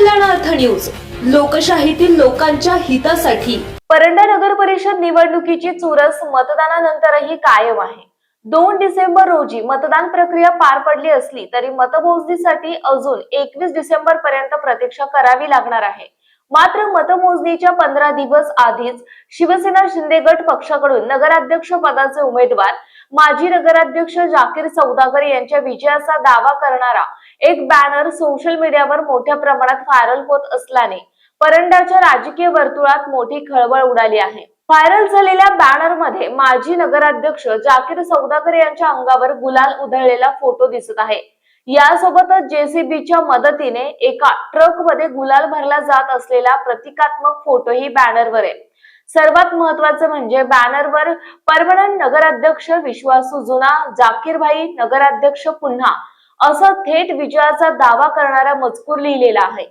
News. लोकशाहीतील लोकांच्या हितासाठी. परंडा नगर परिषद निवडणुकीची चुरस मतदानानंतरही कायम आहे. दोन डिसेंबर रोजी मतदान प्रक्रिया पार पडली असली तरी मतमोजणीसाठी अजून एकवीस डिसेंबर पर्यंत प्रतीक्षा करावी लागणार आहे. मात्र मतमोजणीच्या पंधरा दिवस आधीच शिवसेना शिंदे गट पक्षाकडून नगराध्यक्ष पदाचे उमेदवार माजी नगराध्यक्ष जाकीर सौदागर यांच्या विजयाचा दावा करणारा एक बॅनर सोशल मीडियावर मोठ्या प्रमाणात व्हायरल होत असल्याने परंडाच्या राजकीय वर्तुळात मोठी खळबळ उडाली आहे. व्हायरल झालेल्या बॅनरमध्ये माजी नगराध्यक्ष जाकीर सौदागर यांच्या अंगावर गुलाल उधळलेला फोटो दिसत आहे. यासोबतच जेसीबीच्या मदतीने एका ट्रकमध्ये गुलाल भरला जात असलेला प्रतिकात्मक फोटोही बॅनरवर आहे. सर्वात महत्वाचं म्हणजे बॅनरवर परमनंट नगराध्यक्ष विश्वासू जुना जाकीरभाई नगराध्यक्ष पुन्हा असा थेट विजयाचा दावा करणारा मजकूर लिहिलेला आहे.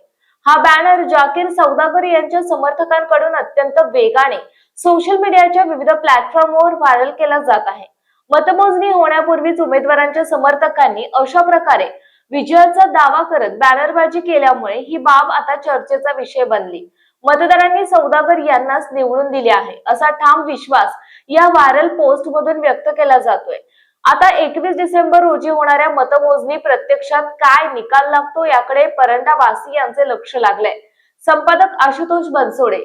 हा बॅनर जाकीर सौदागर यांच्या समर्थकांकडून अत्यंत वेगाने सोशल मीडियाच्या विविध प्लॅटफॉर्मवर व्हायरल केला जात आहे. मतमोजणी होण्यापूर्वीच उमेदवारांच्या समर्थकांनी अशा प्रकारे विजयाचा दावा करत बॅनरबाजी केल्यामुळे ही बाब आता चर्चेचा विषय बनली. मतदारांनी सौदागर यांनाच निवडून दिले आहे. असा ठाम विश्वास या व्हायरल पोस्ट मधून व्यक्त केला जातोय. आता एकवीस डिसेंबर रोजी होणाऱ्या मतमोजणी प्रत्यक्षात काय निकाल लागतो याकडे परंडावासी यांचे लक्ष लागलंय. संपादक आशुतोष बनसोडे.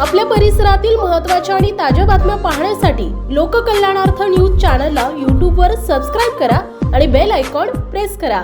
आपल्या परिसरातील महत्त्वाच्या आणि ताज्या बातम्या पाहण्यासाठी लोककल्याणार्थ न्यूज चॅनलला यूट्यूबवर सबस्क्राईब करा आणि बेल आयकॉन प्रेस करा.